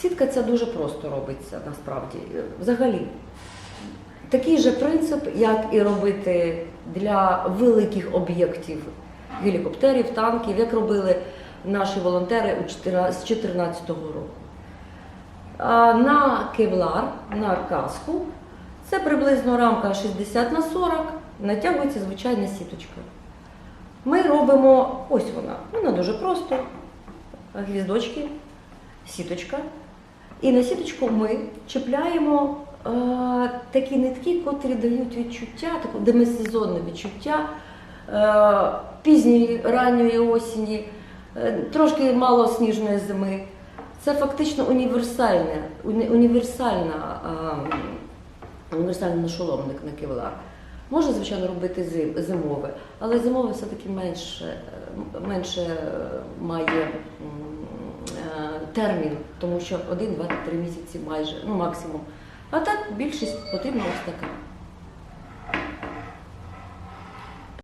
Сітка ця дуже просто робиться насправді. Е, Взагалі, такий же принцип, як і робити для великих об'єктів гелікоптерів, танків, як робили наші волонтери з 2014 року. А на кевлар, на каску, це приблизно рамка 60 на 40, натягується звичайна сіточка. Ми робимо, ось вона, вона дуже просто, гвіздочки, сіточка. І на сіточку ми чіпляємо е, такі нитки, котрі дають відчуття, таке демисезонне відчуття е, пізньої ранньої осені, е, трошки мало сніжної зими. Це фактично універсальне, уні- універсальна, е, універсальний нашоломник на кевлар. Можна, звичайно, робити зим, зимове, але зимове все-таки менше, менше е, має термін, тому що один, два, три місяці майже, ну максимум. А так більшість потрібна ось така.